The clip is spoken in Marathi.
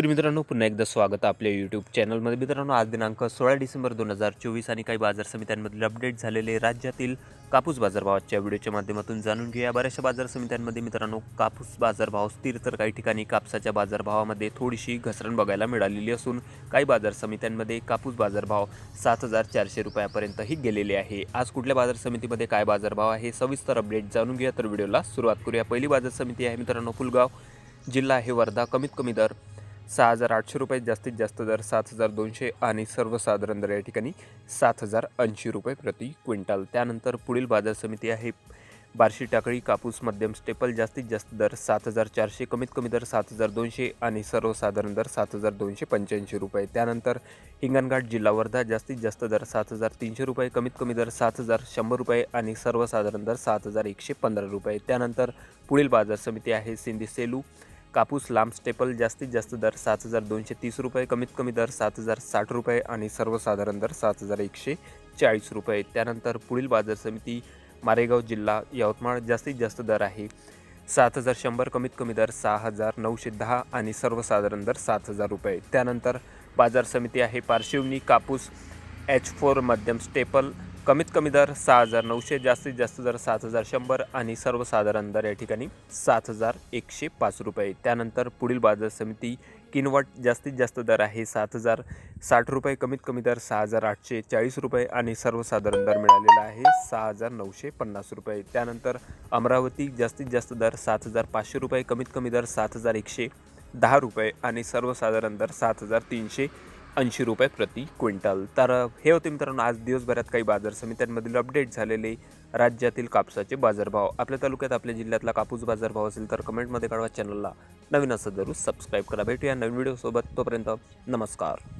शेतकरी मित्रांनो पुन्हा एकदा स्वागत आपल्या यूट्यूब चॅनलमध्ये मित्रांनो आज दिनांक सोळा डिसेंबर दोन हजार चोवीस आणि काही बाजार समित्यांमधील अपडेट झालेले राज्यातील कापूस बाजारभावाच्या व्हिडिओच्या माध्यमातून जाणून घेऊया. बऱ्याचशा बाजार समित्यांमध्ये मित्रांनो कापूस बाजारभाव स्थिर तर काही ठिकाणी कापसाच्या बाजारभावामध्ये थोडीशी घसरण बघायला मिळालेली असून काही बाजार समित्यांमध्ये कापूस बाजारभाव सात हजार चारशे रुपयापर्यंतही गेलेले आहे. आज कुठल्या बाजार समितीमध्ये काय बाजारभाव आहे सविस्तर अपडेट जाणून घेऊया. तर व्हिडिओला सुरुवात करूया. पहिली बाजार समिती आहे मित्रांनो फुलगाव जिल्हा आहे. वर्धा कमीत कमी दर सहा हजार आठशे रुपये जास्तीत जास्त दर सात हजार दोनशे आणि सर्वसाधारण दर या ठिकाणी सात हजार ऐंशी रुपये प्रति क्विंटल. त्यानंतर पुढील बाजार समिती आहे बार्शी टाकळी कापूस मध्यम स्टेपल जास्तीत जास्त दर सात हजार चारशे कमीत कमी दर सात हजार दोनशे आणि सर्वसाधारण दर सात हजार दोनशे पंच्याऐंशी रुपये. त्यानंतर हिंगणघाट जिल्हा वर्धा जास्तीत जास्त दर सात हजार तीनशे रुपये कमीत कमी दर सात हजार शंभर रुपये आणि सर्वसाधारण दर सात हजार एकशे पंधरा रुपये. त्यानंतर पुढील बाजार समिती आहे सिंधी सेलू कापूस लांब स्टेपल जास्तीत जास्त दर सात हजार दोनशे तीस रुपये कमीत कमी दर सात हजार साठ रुपये आणि सर्वसाधारण दर सात हजार एकशे चाळीस रुपये. त्यानंतर पुढील बाजार समिती मारेगाव जिल्हा यवतमाळ जास्तीत जास्त दर आहे सात हजार शंभर कमीत कमी दर सहा हजार नऊशे दहा आणि सर्वसाधारण दर सात हजार रुपये. त्यानंतर बाजार समिती आहे पार्शिवनी कापूस एच फोर मध्यम स्टेपल कमीत कमी दर सहा हजार नऊशे जास्तीत जास्त दर सात हजार शंभर आणि सर्वसाधारण दर या ठिकाणी सात हजार एकशे पाच रुपये. त्यानंतर पुढील बाजार समिती किनवट जास्तीत जास्त दर आहे सात हजार साठ रुपये कमीत कमी दर सहा हजार आठशे चाळीस रुपये आणि सर्वसाधारण दर मिळालेला आहे सहा हजार नऊशे पन्नास रुपये. त्यानंतर अमरावती जास्तीत जास्त दर सात हजार पाचशे रुपये कमीत कमी दर सात हजार एकशे दहा रुपये आणि सर्वसाधारण दर सात हजार तीनशे ऐंशी रुपये प्रति क्विंटल. तर हे होते मित्रांनो आज दिवसभरात काही बाजार समित्यांमधील अपडेट झालेले राज्यातील कापसाचे बाजारभाव. आपल्या तालुक्यात आपल्या जिल्ह्यातला कापूस बाजारभाव असेल तर कमेंटमध्ये कळवा. चॅनलला नवीन असं जरूर सबस्क्राईब करा. भेटूया नवीन व्हिडिओसोबत तोपर्यंत नमस्कार.